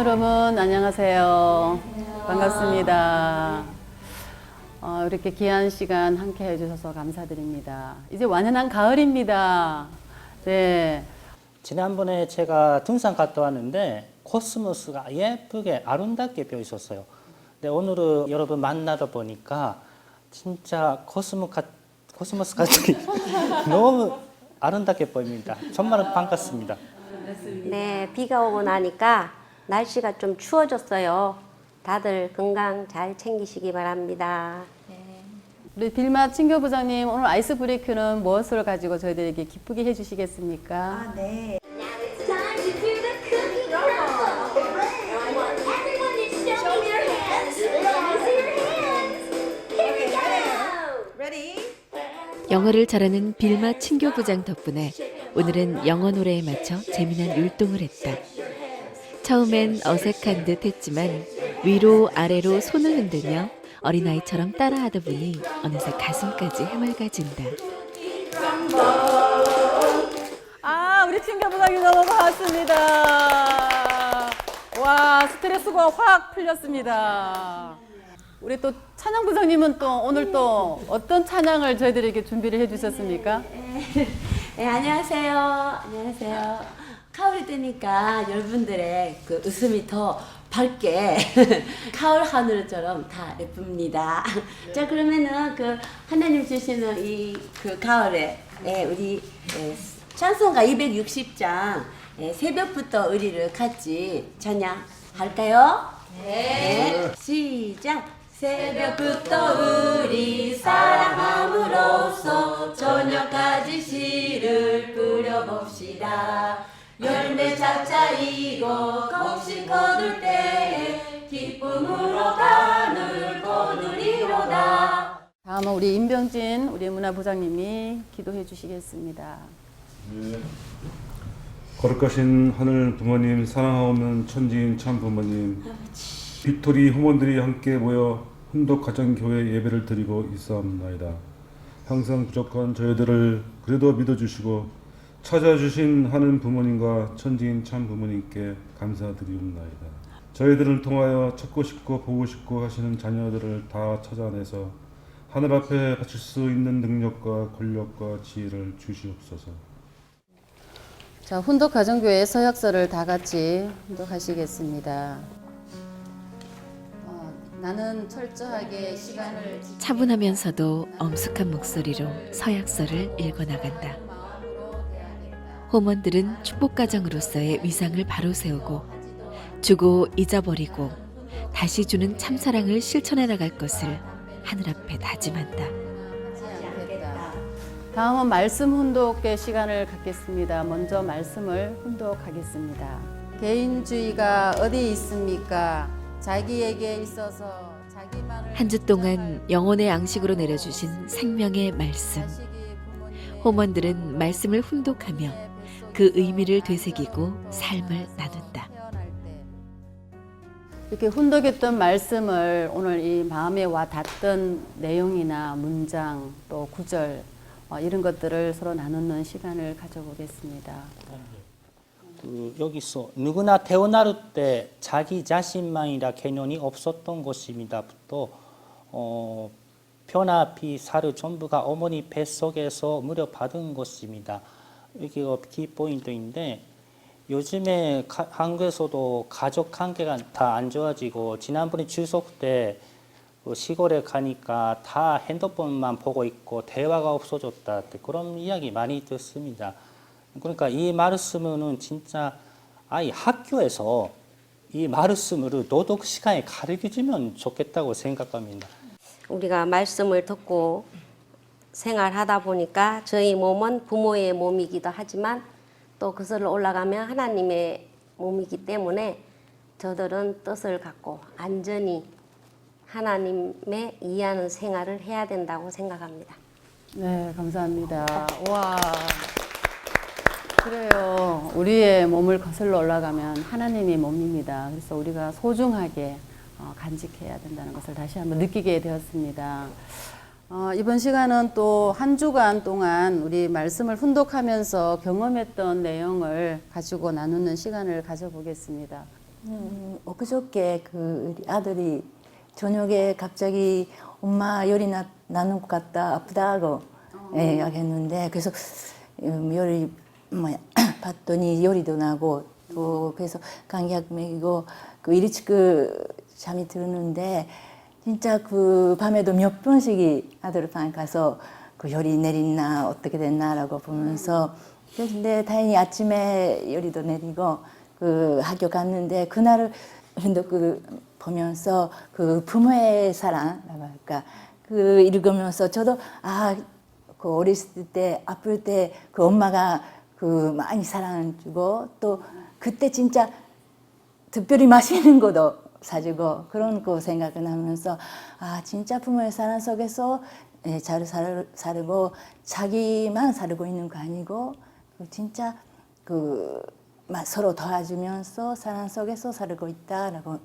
여러분 안녕하세요. 반갑습니다. 어, 이렇게 귀한 시간 함께 해주셔서 감사드립니다. 이제 완연한 가을입니다. 네. 지난번에 제가 등산 갔다 왔는데 코스모스가 예쁘게 아름답게 펴 있었어요. 근데 오늘은 여러분 만나다 보니까 진짜 코스모 같, 코스모스 같이 너무 아름답게 보입니다. 정말 반갑습니다. 네, 비가 오고 나니까 날씨가 좀 추워졌어요. 다들 건강 잘 챙기시기 바랍니다. 우리 빌마 친교 부장님 오늘 아이스 브레이크는 무엇을 가지고 저희들에게 기쁘게 해주시겠습니까? Go. Ready? 영어를 잘하는 빌마 친교 부장 덕분에 오늘은 영어 노래에 맞춰 재미난 율동을 했다. 처음엔 어색한 듯 했지만 위로 아래로 손을 흔들며 어린아이처럼 따라하다 보니 어느새 가슴까지 해맑아진다. 아, 우리 부장님 너무 반갑습니다. 와, 스트레스가 확 풀렸습니다. 우리 또 찬양 부장님은 또 오늘 또 어떤 찬양을 저희들에게 준비를 해주셨습니까? 네, 안녕하세요. 안녕하세요. 가을이 되니까 여러분들의 그 웃음이 더 밝게 가을 하늘처럼 다 예쁩니다. 자 그러면은 그 하나님 주시는 이 그 가을에 예, 우리 예, 찬송가 260장 예, 새벽부터 의리를 같이 찬양할까요? 네. 시작. 새벽부터 우리 사랑함으로써 저녁까지 씨를 뿌려봅시다. 열매 차차이고 곡식 거둘 때에 기쁨으로 가늘 거두리로다. 다음은 우리 임병진 우리 문화부장님이 기도해 주시겠습니다. 거룩하신 하늘 부모님 사랑하오는 천지인 참 부모님 빅토리 후원들이 함께 모여 훈독 가정교회 예배를 드리고 있사옵나이다. 항상 부족한 저희들을 그래도 믿어주시고 찾아주신 하는 부모님과 천지인 참 부모님께 감사드리옵나이다. 저희들을 통하여 찾고 싶고 보고 싶고 하시는 자녀들을 다 찾아내서 하늘 앞에 바칠 수 있는 능력과 권력과 지혜를 주시옵소서. 자, 훈독 가정교회 서약서를 다 같이 훈독하시겠습니다. 어, 나는 철저하게 시간을 지- 차분하면서도 엄숙한 목소리로 서약서를 읽어 나간다. 호몬들은 축복 가정으로서의 위상을 바로 세우고 주고 잊어버리고 다시 주는 참사랑을 실천해 나갈 것을 하늘 앞에 다짐한다. 다음은 말씀 훈독의 시간을 갖겠습니다. 먼저 말씀을 훈독하겠습니다. 개인주의가 어디 있습니까? 자기에게 있어서 자기만을 한 주 동안 영혼의 양식으로 내려주신 생명의 말씀. 호몬들은 말씀을 훈독하며 그 의미를 되새기고 삶을 나눈다. 이렇게 훈독했던 말씀을 오늘 이 마음에 와 닿던 내용이나 문장 또 구절 어, 이런 것들을 서로 나누는 시간을 가져보겠습니다. 그 여기서 누구나 태어날 때 자기 자신만이라 개념이 없었던 것입니다부터 어, 변화비 사르 전부가 어머니 뱃속에서 무려 받은 것입니다. 이게 키포인트인데 요즘에 가- 한국에서도 가족 관계가 다 안 좋아지고 지난번에 추석 때그 시골에 가니까 다 핸드폰만 보고 있고 대화가 없어졌다 그런 이야기 많이 듣습니다. 그러니까 이 말씀은 진짜 아이 학교에서 이 말씀을 도덕 시간에 가르쳐주면 좋겠다고 생각합니다. 우리가 말씀을 듣고 생활하다 보니까 저희 몸은 부모의 몸이기도 하지만 또 그것을 올라가면 하나님의 몸이기 때문에 저들은 뜻을 갖고 안전히 하나님의 이해하는 생활을 해야 된다고 생각합니다. 네, 감사합니다. 와. 그래요. 우리의 몸을 거슬러 올라가면 하나님의 몸입니다. 그래서 우리가 소중하게 어, 간직해야 된다는 것을 다시 한번 느끼게 되었습니다. 어, 이번 시간은 또 한 주간 동안 우리 말씀을 훈독하면서 경험했던 내용을 가지고 나누는 시간을 가져보겠습니다. 음, 엊그저께 그 우리 아들이 저녁에 갑자기 엄마 열이 나, 나는 것 같다 아프다고 예, 이야기했는데 그래서 음, 열이 뭐야 봤더니 열이도 나고 또 그래서 감기약 먹이고 그 일찍 그 잠이 들었는데 진짜 그 밤에도 몇 번씩이 아들 방 가서 그 열이 내리나 어떻게 됐나라고 보면서 근데 다행히 아침에 열이도 내리고 그 학교 갔는데 그날을 근데 그 보면서 그 부모의 사랑이라고 할까 그 읽으면서 저도 아 그 어렸을 때 아플 때 그 엄마가 그 많이 사랑을 주고 또 그때 진짜 특별히 맛있는 것도 사주고 그런 거 생각을 하면서 아 진짜 부모의 사랑 속에서 예, 잘 살, 살고 자기만 살고 있는 거 아니고 그 진짜 그 마- 서로 도와주면서 사랑 속에서 살고 있다라고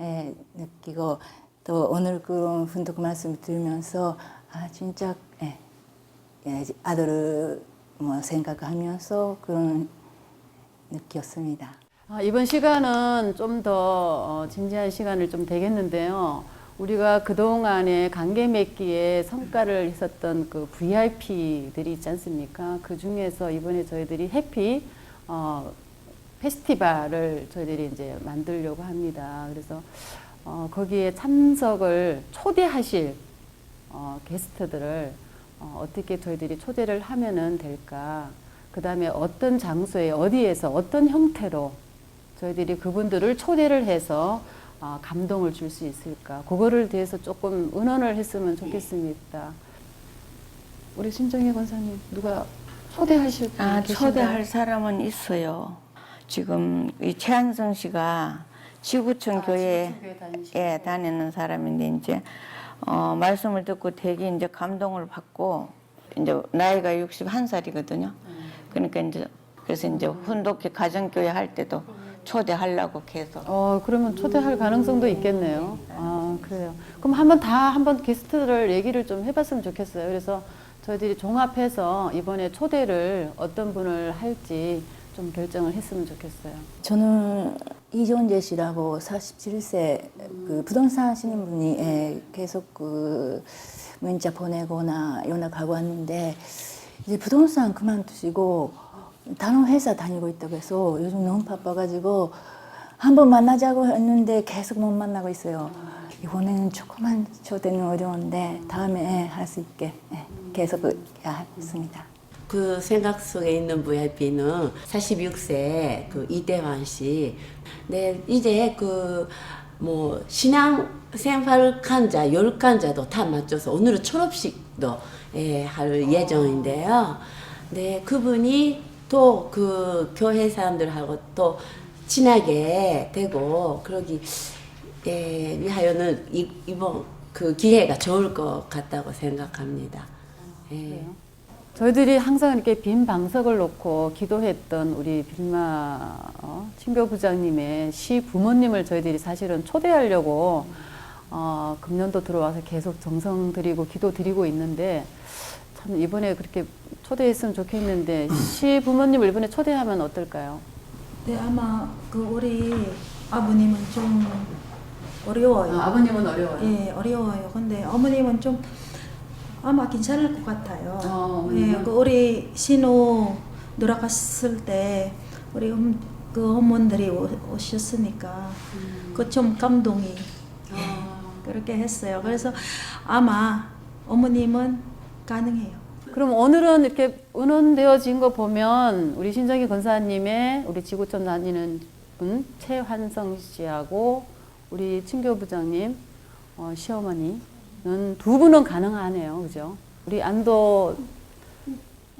예, 느끼고 또 오늘 그 훈독 말씀 들으면서 아 진짜 예, 예, 아들을 뭐 생각하면서 그런 느꼈습니다. 아, 이번 시간은 좀 더 진지한 시간을 좀 되겠는데요. 우리가 그동안에 관계 맺기에 성과를 있었던 그 VIP들이 있지 않습니까? 그 중에서 이번에 저희들이 해피 어, 페스티벌을 저희들이 이제 만들려고 합니다. 그래서 어, 거기에 참석을 초대하실 어, 게스트들을 어, 어떻게 저희들이 초대를 하면은 될까? 그 다음에 어떤 장소에 어디에서 어떤 형태로 저희들이 그분들을 초대를 해서 어, 감동을 줄 수 있을까? 그거를 대해서 조금 의논을 했으면 좋겠습니다. 우리 신정희 권사님 누가 초대하실 분 아, 계신가요? 초대할 사람은 있어요. 지금 이 최한성 씨가 지구촌 교회 아, 지구촌 교회 다니시고. 에 다니는 사람인데 이제 어, 말씀을 듣고 되게 이제 감동을 받고 이제 나이가 61살이거든요. 그러니까 이제 그래서 이제 훈독회 가정교회 할 때도 초대하려고 계속 어, 그러면 초대할 가능성도 있겠네요. 아, 그래요. 그럼 한번 다 한번 게스트를 얘기를 좀 해봤으면 좋겠어요. 그래서 저희들이 종합해서 이번에 초대를 어떤 분을 할지 좀 결정을 했으면 좋겠어요. 저는 이존재 씨라고 47세 그 부동산 하시는 분이 예, 계속 그 문자 보내거나 연락하고 왔는데 이제 부동산 그만두시고 다른 회사 다니고 있다고 해서 요즘 너무 바빠가지고 한 번 만나자고 했는데 계속 못 만나고 있어요. 이번에는 조금만 초대는 어려운데 다음에 할 수 있게 예, 계속 하겠습니다. 그 생각 속에 있는 VIP는 46세 그 이대환 씨. 네, 이제 그 뭐 신앙 생활 간자, 열 간자도 다 맞춰서 오늘은 졸업식도 예, 할 예정인데요. 네, 그분이 또 그 교회 사람들하고 또 친하게 되고 그러기 예, 위하여는 이, 이번 그 기회가 좋을 것 같다고 생각합니다. 예. 저희들이 항상 이렇게 빈 방석을 놓고 기도했던 우리 빌마 어, 친교 부장님의 시 부모님을 저희들이 사실은 초대하려고 어, 금년도 들어와서 계속 정성 드리고 기도 드리고 있는데 참 이번에 그렇게 초대했으면 좋겠는데 시 부모님을 이번에 초대하면 어떨까요? 네, 아마 그 우리 아버님은 좀 어려워요. 아 버님은 어려워요. 예, 어려워요. 근데 어머님은 좀 아마 괜찮을 것 같아요. 어, 예, 어머님은? 그 우리 신호 들어갔을 때 우리 음, 그 어머님들이 오- 오셨으니까 음. 그좀 감동이 어. 예, 그렇게 했어요. 그래서 아마 어머님은 가능해요. 그럼 오늘은 이렇게 의논되어진 거 보면 우리 신정희 권사님의 우리 지구촌 다니는 분 최환성 씨하고 우리 친교 부장님 어, 시어머니는 두 분은 가능하네요, 그죠? 우리 안도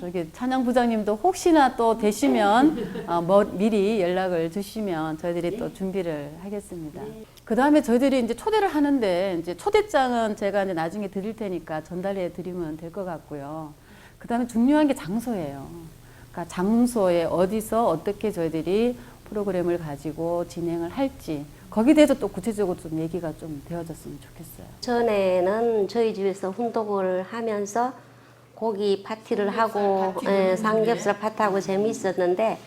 저기 찬양 부장님도 혹시나 또 되시면 어, 뭐, 미리 연락을 주시면 저희들이 또 준비를 하겠습니다. 그 다음에 저희들이 이제 초대를 하는데 이제 초대장은 제가 이제 나중에 드릴 테니까 전달해 드리면 될 것 같고요. 그 다음에 중요한 게 장소예요. 그러니까 장소에 어디서 어떻게 저희들이 프로그램을 가지고 진행을 할지 거기에 대해서 또 구체적으로 좀 얘기가 좀 되어졌으면 좋겠어요. 전에는 저희 집에서 훈독을 하면서 고기 파티를 하고 예, 삼겹살 파티하고 재미있었는데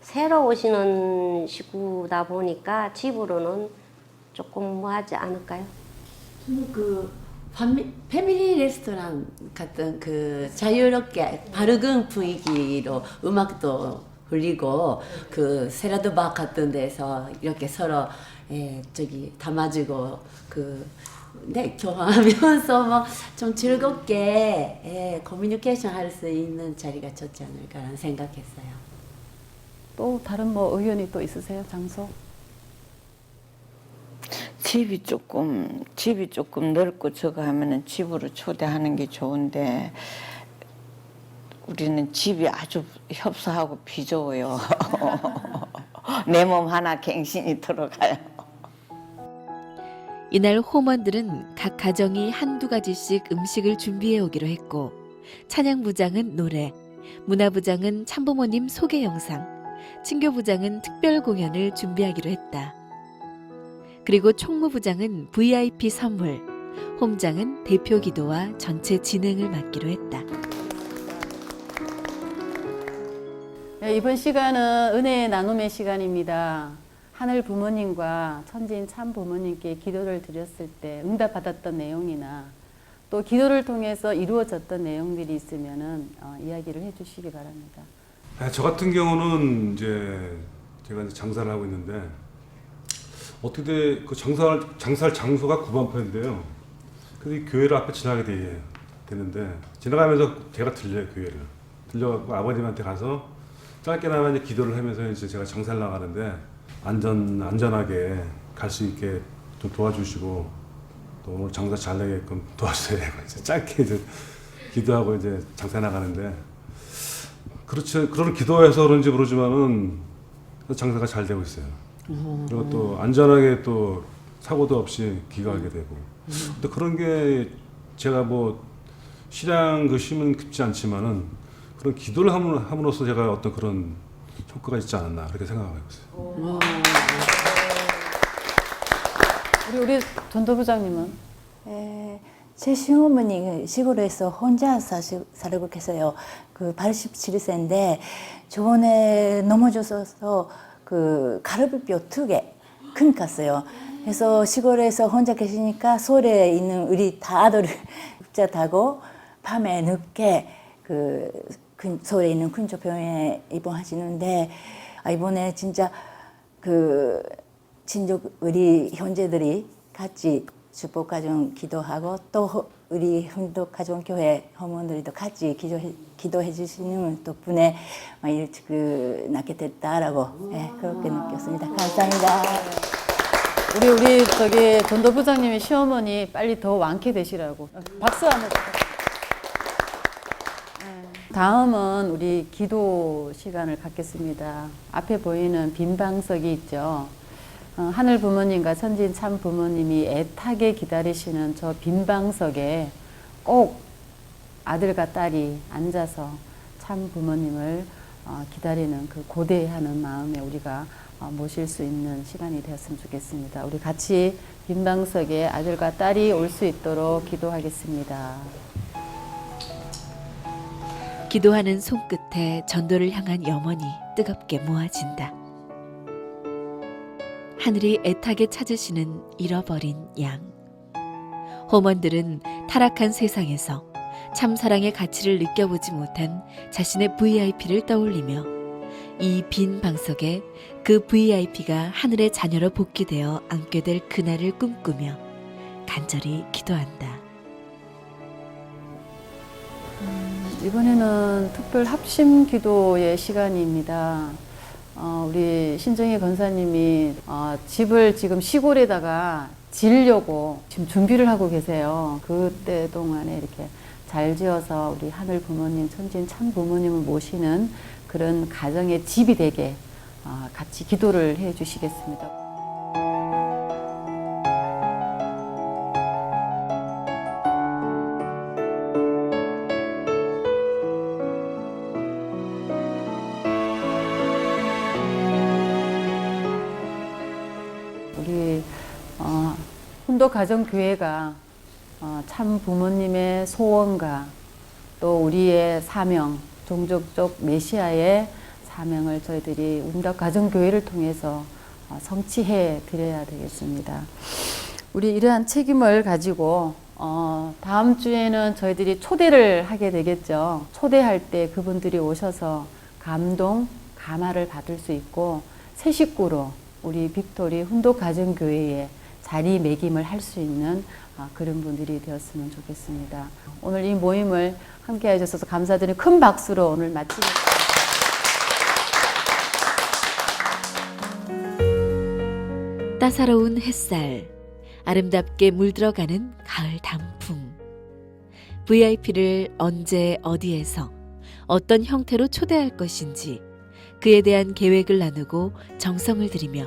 새로 오시는 식구다 보니까 집으로는 조금 뭐 하지 않을까요? 저는 그 파미, 패밀리 레스토랑 같은 그 자유롭게 밝은 분위기로 음악도 흘리고 그 세라드 바 같은 데서 이렇게 서로 예, 저기 담아주고 그 네, 교환하면서 뭐 좀 즐겁게 예, 커뮤니케이션 할 수 있는 자리가 좋지 않을까라는 생각했어요. 또 다른 뭐 의견이 또 있으세요? 장소? 집이 조금 집이 조금 넓고 저거 하면은 집으로 초대하는 게 좋은데 우리는 집이 아주 협소하고 비좁아요. 내 몸 하나 갱신이 들어가요. 이날 홈원들은 각 가정이 한두 가지씩 음식을 준비해 오기로 했고 찬양부장은 노래, 문화부장은 참부모님 소개 영상, 친교부장은 특별 공연을 준비하기로 했다. 그리고 총무부장은 VIP 선물, 홈장은 대표 기도와 전체 진행을 맡기로 했다. 네, 이번 시간은 은혜의 나눔의 시간입니다. 하늘 부모님과 천지인 참 부모님께 기도를 드렸을 때 응답받았던 내용이나 또 기도를 통해서 이루어졌던 내용들이 있으면은 어, 이야기를 해주시기 바랍니다. 네, 저 같은 경우는 이제 제가 이제 장사를 하고 있는데 어떻게 그 장사할 장사할 장소가 구반포인데요. 그래서 이 교회를 앞에 지나게 돼, 되는데 지나가면서 제가 들려요 교회를 들려갖고 아버님한테 가서 짧게나마 이제 기도를 하면서 이제 제가 장사를 나가는데 안전 안전하게 갈 수 있게 좀 도와주시고 또 오늘 장사 잘 되게끔 도와주세요. 이제 짧게 이제 기도하고 이제 장사 나가는데 그렇지 그런 기도해서 그런지 모르지만은 장사가 잘 되고 있어요. 그리고 또 안전하게 또 사고도 없이 귀가하게 되고. 근데 그런 게 제가 뭐 신앙 그 힘은 깊지 않지만은 그런 기도를 함으로- 함으로써 제가 어떤 그런 효과가 있지 않았나 그렇게 생각하고 있어요. 우리 우리 전도 부장님은 에, 제 시어머니 시골에서 혼자 사시, 살고 계세요. 그 87세인데 저번에 넘어져서 그 가르비뼈 두개 큰 갔어요. 그래서 시골에서 혼자 계시니까 서울에 있는 우리 다 아들을 자 타고 밤에 늦게 그 근- 서울에 있는 근처병원에 입원하시는데 아, 이번에 진짜 그 친족 우리 형제들이 같이 축복 가정 기도하고 또 허- 우리 훈독 가정 교회 어머니들도 같이 기도해, 기도해 주시는 덕분에 막 일찍 그 낳게 됐다라고 예, 그렇게 느꼈습니다. 감사합니다. 우리 우리 저기 전도 부장님의 시어머니 빨리 더 완쾌 되시라고 박수 한번. 네. 다음은 우리 기도 시간을 갖겠습니다. 앞에 보이는 빈 방석이 있죠. 어, 하늘 부모님과 천진 참 부모님이 애타게 기다리시는 저 빈 방석에 꼭 아들과 딸이 앉아서 참 부모님을 어, 기다리는 그 고대하는 마음에 우리가 어, 모실 수 있는 시간이 되었으면 좋겠습니다. 우리 같이 빈 방석에 아들과 딸이 올 수 있도록 기도하겠습니다. 기도하는 손끝에 전도를 향한 염원이 뜨겁게 모아진다. 하늘이 애타게 찾으시는 잃어버린 양. 홈원들은 타락한 세상에서 참 사랑의 가치를 느껴보지 못한 자신의 VIP를 떠올리며 이 빈 방석에 그 VIP가 하늘의 자녀로 복귀되어 앉게 될 그날을 꿈꾸며 간절히 기도한다. 이번에는 특별 합심 기도의 시간입니다. 어, 우리 신정희 권사님이 어, 집을 지금 시골에다가 지으려고 지금 준비를 하고 계세요. 그때 동안에 이렇게 잘 지어서 우리 하늘 부모님, 천진 참 부모님을 모시는 그런 가정의 집이 되게 어, 같이 기도를 해 주시겠습니다. 훈도 가정 교회가 어, 참 부모님의 소원과 또 우리의 사명, 종족적 메시아의 사명을 저희들이 운덕 가정 교회를 통해서 어, 성취해 드려야 되겠습니다. 우리 이러한 책임을 가지고 어, 다음 주에는 저희들이 초대를 하게 되겠죠. 초대할 때 그분들이 오셔서 감동, 감화를 받을 수 있고 새 식구로 우리 빅토리 훈독 가정교회에 자리매김을 할 수 있는 아, 그런 분들이 되었으면 좋겠습니다. 오늘 이 모임을 함께 해주셔서 감사드리는 큰 박수로 오늘 마치겠습니다. 따사로운 햇살, 아름답게 물들어가는 가을 단풍. VIP를 언제 어디에서 어떤 형태로 초대할 것인지 그에 대한 계획을 나누고 정성을 들이며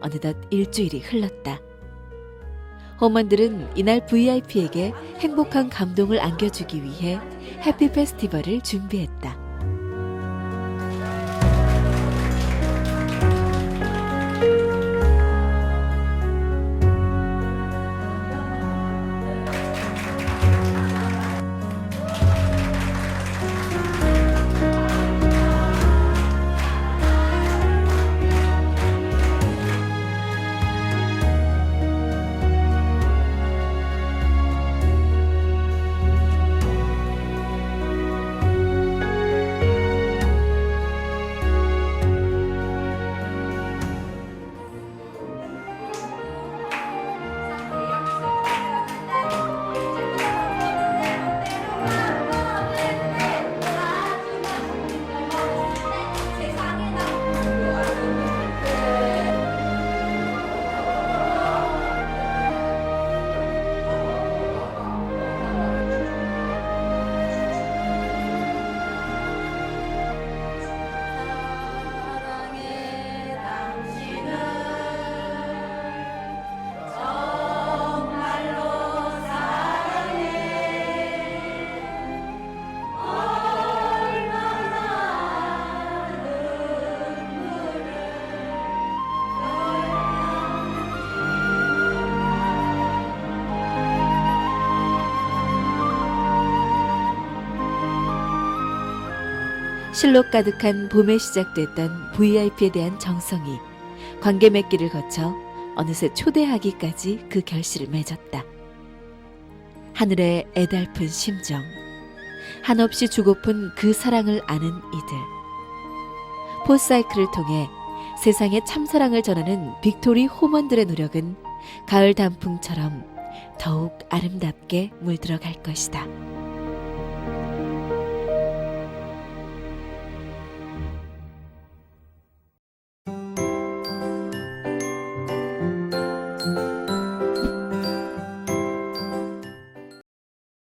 어느덧 일주일이 흘렀다. 홈원들은 이날 VIP에게 행복한 감동을 안겨주기 위해 해피 페스티벌을 준비했다. 실록 가득한 봄에 시작됐던 VIP에 대한 정성이 관계 맺기를 거쳐 어느새 초대하기까지 그 결실을 맺었다. 하늘의 애달픈 심정, 한없이 주고픈 그 사랑을 아는 이들. 포사이클을 통해 세상에 참사랑을 전하는 빅토리 홈원들의 노력은 가을 단풍처럼 더욱 아름답게 물들어갈 것이다.